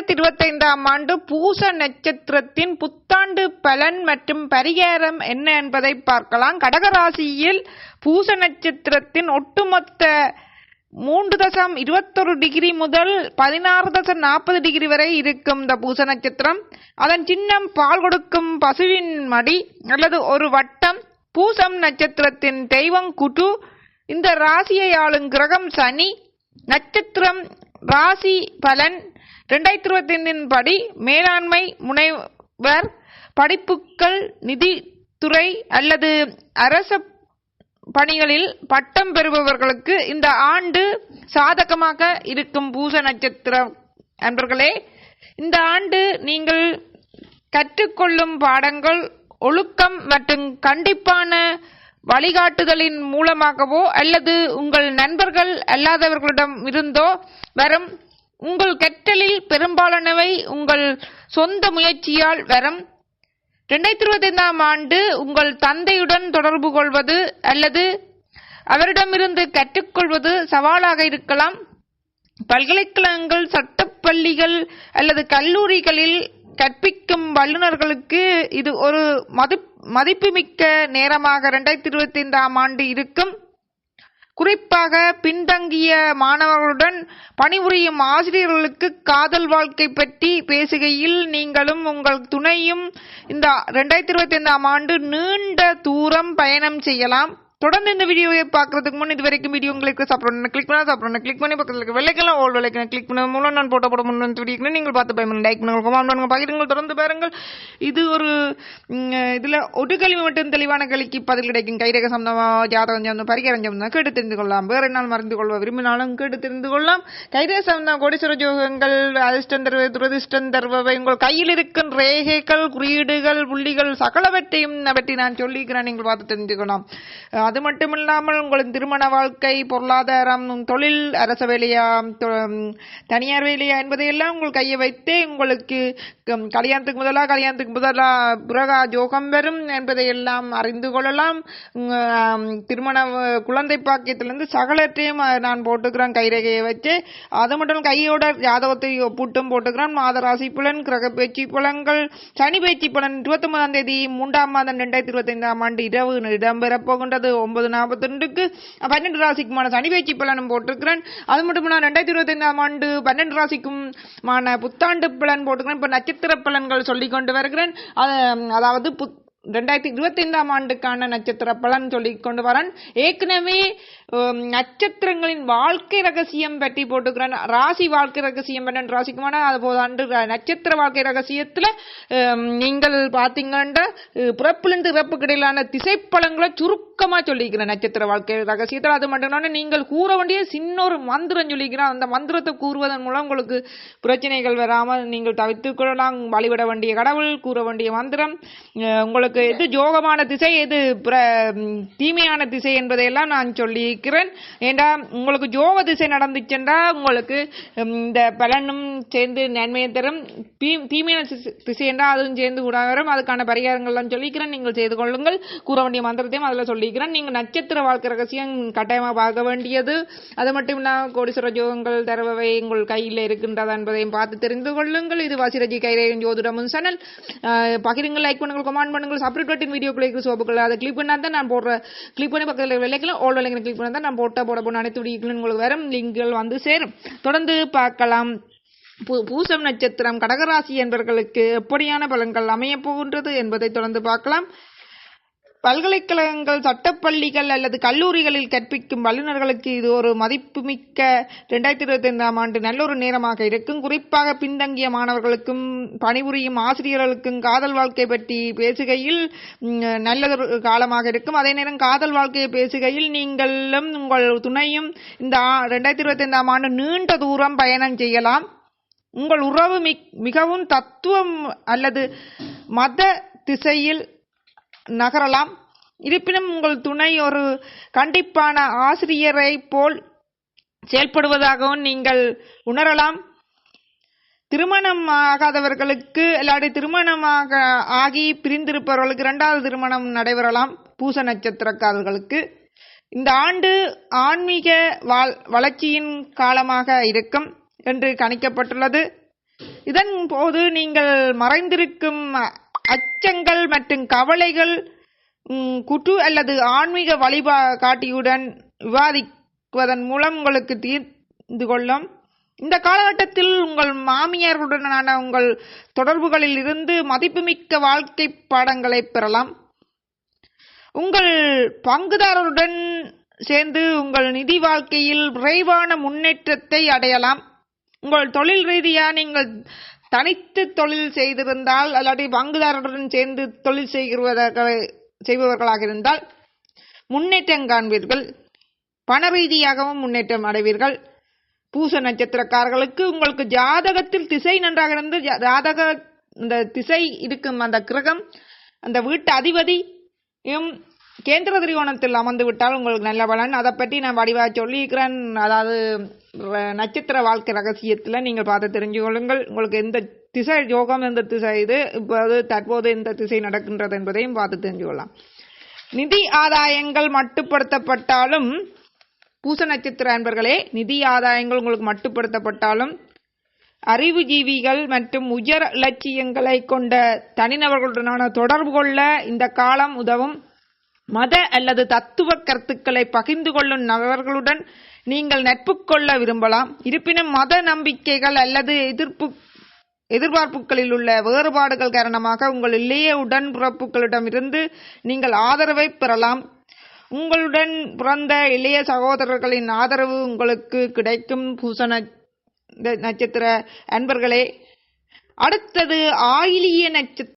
இரண்டாயிரத்தி இருபத்தைந்தாம் ஆண்டு பூச நட்சத்திரத்தின் புத்தாண்டு பலன் மற்றும் பரிகாரம் என்ன என்பதை பார்க்கலாம். கடகராசியில் பூச நட்சத்திரத்தின் ஒட்டுமொத்த மூன்று தசம் இருபத்தொரு டிகிரி முதல் பதினாறு தசம் நாற்பது டிகிரி வரை இருக்கும் இந்த பூச நட்சத்திரம். அதன் சின்னம் பால் கொடுக்கும் பசுவின் மடி அல்லது ஒரு வட்டம். பூசம் நட்சத்திரத்தின் தெய்வம் குட்டு இந்த ராசியை ஆளும் கிரகம் சனி. நட்சத்திரம் ராசி பலன் ரெண்டாயிரத்தி இருபத்தி ஐந்தின் படி மேலாண்மை முனைவர் படிப்புகள் நிதித்துறை அல்லது அரச பணிகளில் பட்டம் பெறுபவர்களுக்கு இந்த ஆண்டு சாதகமாக இருக்கும் பூச நட்சத்திரம். அன்பர்களே இந்த ஆண்டு நீங்கள் கற்றுக்கொள்ளும் பாடங்கள் ஒழுக்கம் மற்றும் கண்டிப்பான வழிகாட்டுதலின் மூலமாகவோ அல்லது உங்கள் நண்பர்கள் அல்லாதவர்களிடம் இருந்தோ வரும் உங்கள் கற்றலில் பெரும்பாலானவை உங்கள் சொந்த முயற்சியால் வரும். ரெண்டாயிரத்தி இருபத்தைந்தாம் ஆண்டு உங்கள் தந்தையுடன் தொடர்பு கொள்வது அல்லது அவரிடமிருந்து கற்றுக்கொள்வது சவாலாக இருக்கலாம். பல்கலைக்கழகங்கள் சட்டப்பள்ளிகள் அல்லது கல்லூரிகளில் கற்பிக்கும் வல்லுநர்களுக்கு இது ஒரு மதி மதிப்புமிக்க நேரமாக ரெண்டாயிரத்தி இருபத்தி ஐந்தாம் ஆண்டு இருக்கும். குறிப்பாக பின்தங்கிய மாணவர்களுடன் பணிபுரியும் ஆசிரியர்களுக்கு காதல் வாழ்க்கை பற்றி பேசுகையில் நீங்களும் உங்கள் துணையும் இந்த ரெண்டாயிரத்தி இருபத்தி ஐந்தாம் ஆண்டு நீண்ட தூரம் பயணம் செய்யலாம். தொடர்ந்து இந்த வீடியோவை பார்க்கறதுக்கு முன் இது வரைக்கும் வீடியோ உங்களுக்கு சாப்பிடணும் கிளிக் பண்ணா சாப்பிடணும் கிளிக் பண்ணி பக்கத்தில் இருக்க வெள்ளைக்கெல்லாம் ஓல் வெள்ளைக்கணும் கிளிக் பண்ண மூலம் நான் போட்ட போட முடியும் வீடியோ நீங்கள் பார்த்து பயன் லைக் பண்ணுங்கள் கமெண்ட் பண்ணுங்கள் பகிருங்கள் தொடர்ந்து பாருங்கள். இது ஒரு இதில் ஒரு கேள்வி மட்டும் தெளிவான கேள்விக்கு பதில் கிடைக்கும். கைரக சம்பந்தமா ஜாதகம் சம்பந்தம் பரிகாரம் சம்பந்தம் கேட்டு தெரிந்து கொள்ளலாம். வேறு நாள் மறந்து கொள்வ விரும்பினாலும் கேட்டு தெரிந்து கொள்ளலாம். கைரக சம்பந்தம் கோடீஸ்வர ஜோகங்கள் அதிர்ஷ்டம் தருவ துரதிர்ஷ்டம் தருபவை உங்கள் கையில் இருக்கும் ரேகைகள் குறியீடுகள் புள்ளிகள் சகலவற்றையும் பற்றி நான் சொல்லிக்கிறேன் நீங்கள் பார்த்து தெரிந்து கொள்ளலாம். அது மட்டும் இல்லாமல் உங்களின் திருமண வாழ்க்கை பொருளாதாரம் தொழில் அரச வேலையா தொ- தனியார் வேலையா என்பதையெல்லாம் உங்கள் கையை வைத்தே உங்களுக்கு கல்யாணத்துக்கு முதலா கல்யாணத்துக்கு முதலா பிறகா ஜோகம் வரும் என்பதையெல்லாம் அறிந்து கொள்ளலாம். திருமண குழந்தை பாக்கியத்திலிருந்து சகலத்தையும் நான் போட்டுக்கிறேன் கைரேகையை வச்சு. அது மட்டும் கையோட ஜாதகத்தை ஒப்புட்டும் போட்டுக்கிறேன். மாதராசி புலன் கிரக பேச்சு புலன்கள் சனி பேச்சு பலன் இருபத்தி ஒன்பதாம் தேதி மூன்றாம் மாதம் ரெண்டாயிரத்தி இருபத்தி ஐந்தாம் ஆண்டு இரவு இடம்பெறப் போகின்றது. ஒன்பது நாற்பத்தி ரெண்டுக்கு பன்னெண்டு ராசிக்குமான சனி பேச்சு பலனும் போட்டிருக்கிறேன். அது மட்டும் இல்லாமல் ரெண்டாயிரத்தி இருபத்தி ஐந்தாம் ஆண்டு பன்னெண்டு ராசிக்குமான புத்தாண்டு பலன் போட்டுக்கிறேன் இப்போ நட்சத்திர பலன்கள் சொல்லி கொண்டு வருகிறேன். அதாவது புத் ரெண்டாயிரத்தி இருபத்தைந்தாம் ஆண்டுக்கான நட்சத்திர பலன் சொல்லி கொண்டு வரேன். ஏற்கனவே நட்சத்திரங்களின் வாழ்க்கை ரகசியம் பற்றி போட்டுக்கிறேன் ராசி வாழ்க்கை ரகசியம் பன்னெண்டு ராசிக்குமான அதுபோது அன்று நட்சத்திர வாழ்க்கை ரகசியத்தில் நீங்கள் பார்த்தீங்கன்னா பிறப்புலேருந்து இறப்புக்கு இடையிலான திசைப்பலன்களை சுருக்கமா சொல்லிக்கிறேன் நட்சத்திர வாழ்க்கை ரகசியத்தில். அது மட்டும் நீங்கள் கூற வேண்டிய சின்ன ஒரு மந்திரம் சொல்லிக்கிறேன் அந்த மந்திரத்தை கூறுவதன் மூலம் உங்களுக்கு பிரச்சனைகள் வராமல் நீங்கள் தவிர்த்துக் கொள்ளலாம். வழிபட வேண்டிய கடவுள் கூற வேண்டிய மந்திரம். உங்களுக்கு எது ஜோகமான திசை எது பிர- தீமையான திசை என்பதையெல்லாம் நான் சொல்லியிருக்கிறேன். ஏண்டா உங்களுக்கு ஜோக திசை நடந்துச்சுண்டா உங்களுக்கு இந்த பலனும் சேர்ந்து நன்மையை தரும். தீ- தீமையான திசை- திசை என்றால் அதுவும் சேர்ந்து கூட வரும். அதுக்கான பரிகாரங்கள்லாம் சொல்லிக்கிறேன் நீங்கள் செய்து கொள்ளுங்கள். கூற வேண்டிய மந்திரத்தையும் அதில் சொல்லிக்கிறேன் நீங்கள் நட்சத்திர வாழ்க்கை ரகசியம் கட்டாயமாக பார்க்க வேண்டியது. அது மட்டும் இல்லாமல் கோடீஸ்வர ஜோகங்கள் தரவை உங்கள் கையில் இருக்கின்றதா என்பதையும் பார்த்து தெரிந்து கொள்ளுங்கள். இது வாசிரஜி கைரேகன் ஜோதிடமும் சேனல். பகிருங்கள் லைக் பண்ணுங்கள் கமெண்ட் பண்ணுங்கள் சப்ரேட் பட்டின் வீடியோ கிளிக் சோப்புகள் அதை கிளிக் பண்ணால் தான் நான் போடுற கிளிக் பண்ணி பக்கத்தில் விலைக்கலாம் ஓல்டு விலைங்களை கிளிக் பண்ணால் தான் நான் போட்டால் போட போன அனைத்து வீடியோக்களும் உங்களுக்கு வரும். லிங்குகள் வந்து சேரும். தொடர்ந்து பார்க்கலாம். பூ- பூசம் நட்சத்திரம் கடகராசி என்பவர்களுக்கு எப்படியான பலன்கள் அமையப் போகின்றது என்பதை தொடர்ந்து பார்க்கலாம். பல்கலைக்கழகங்கள் சட்டப்பள்ளிகள் அல்லது கல்லூரிகளில் கற்பிக்கும் வல்லுநர்களுக்கு இது ஒரு மதிப்புமிக்க ரெண்டாயிரத்தி இருபத்தி ஐந்தாம் ஆண்டு நல்ல ஒரு நேரமாக இருக்கும். குறிப்பாக பின்தங்கிய மாணவர்களுக்கும் பணிபுரியும் ஆசிரியர்களுக்கும் காதல் வாழ்க்கை பற்றி பேசுகையில் ம், நல்லதொரு காலமாக இருக்கும். அதே நேரம் காதல் வாழ்க்கையை பேசுகையில் நீங்களும் உங்கள் துணையும் இந்த ஆ- ரெண்டாயிரத்தி இருபத்தி ஐந்தாம் ஆண்டு நீண்ட தூரம் பயணம் செய்யலாம். உங்கள் உறவு மிக் மிகவும் தத்துவம் அல்லது மத திசையில் நகரலாம். இருப்பினும் உங்கள் துணை ஒரு கண்டிப்பான ஆசிரியரை போல் செயல்படுவதாகவும் நீங்கள் உணரலாம். திருமணம் ஆகாதவர்களுக்கு இல்லாட்டி திருமணமாக ஆகி பிரிந்திருப்பவர்களுக்கு இரண்டாவது திருமணம் நடைபெறலாம் பூச நட்சத்திரக்காரர்களுக்கு. இந்த ஆண்டு ஆன்மீக வாழ் வளர்ச்சியின் காலமாக இருக்கும் என்று கணிக்கப்பட்டுள்ளது. இதன் போது நீங்கள் மறைந்திருக்கும் அச்சங்கள் மற்றும் கவலைகள் குற்று அல்லது ஆன்மீக வழிபாட்டியுடன் விவாதிப்பதன் மூலம் உங்களுக்கு தீர்ந்து கொள்ளும். இந்த காலகட்டத்தில் உங்கள் மாமியாருடனான உங்கள் தொடர்புகளில் இருந்து மதிப்புமிக்க வாழ்க்கை பாடங்களை பெறலாம். உங்கள் பங்குதாரருடன் சேர்ந்து உங்கள் நிதி வாழ்க்கையில் விரைவான முன்னேற்றத்தை அடையலாம். உங்கள் தொழில் ரீதியாக நீங்கள் தனித்து தொழில் செய்திருந்தால் அல்லாட்டி பங்குதாரருடன் சேர்ந்து தொழில் செய்கிறவர்களாக செய்பவர்களாக இருந்தால் முன்னேற்றம் காண்பீர்கள். பண ரீதியாகவும் முன்னேற்றம் அடைவீர்கள். பூச நட்சத்திரக்காரர்களுக்கு உங்களுக்கு ஜாதகத்தில் திசை நன்றாக இருந்து ஜாதக இந்த திசை இருக்கும் அந்த கிரகம் அந்த வீட்டு அதிபதியும் கேந்திர திரிகோணத்தில் அமர்ந்து விட்டால் உங்களுக்கு நல்ல பலன். அதை பற்றி நான் வடிவாக சொல்லியிருக்கிறேன். அதாவது நட்சத்திர வாழ்க்கை ரகசியத்தில் நீங்கள் பார்த்து தெரிஞ்சு கொள்ளுங்கள். உங்களுக்கு எந்த திசை யோகம் எந்த திசை இது இப்போது தற்போது எந்த திசை நடக்கின்றது என்பதையும் பார்த்து தெரிஞ்சு கொள்ளலாம். நிதி ஆதாயங்கள் மட்டுப்படுத்தப்பட்டாலும் பூச நட்சத்திர அன்பர்களே நிதி ஆதாயங்கள் உங்களுக்கு மட்டுப்படுத்தப்பட்டாலும் அறிவுஜீவிகள் மற்றும் உயர் இலட்சியங்களை கொண்ட தனிநபர்களுடனான தொடர்பு கொள்ள இந்த காலம் உதவும். மத அல்லது தத்துவ கருத்துக்களை பகிர்ந்து கொள்ளும் நபர்களுடன் நீங்கள் நட்பு கொள்ள விரும்பலாம். இருப்பினும் மத நம்பிக்கைகள் அல்லது எதிர்ப்பு எதிர்பார்ப்புகளில் உள்ள வேறுபாடுகள் காரணமாக உங்கள் இளைய உடன்பிறப்புகளிடமிருந்து நீங்கள் ஆதரவை பெறலாம். உங்களுடன் பிறந்த இளைய சகோதரர்களின் ஆதரவு உங்களுக்கு கிடைக்கும். பூச நட்சத்திர அன்பர்களே அடுத்தது ஆயிலிய நட்சத்திர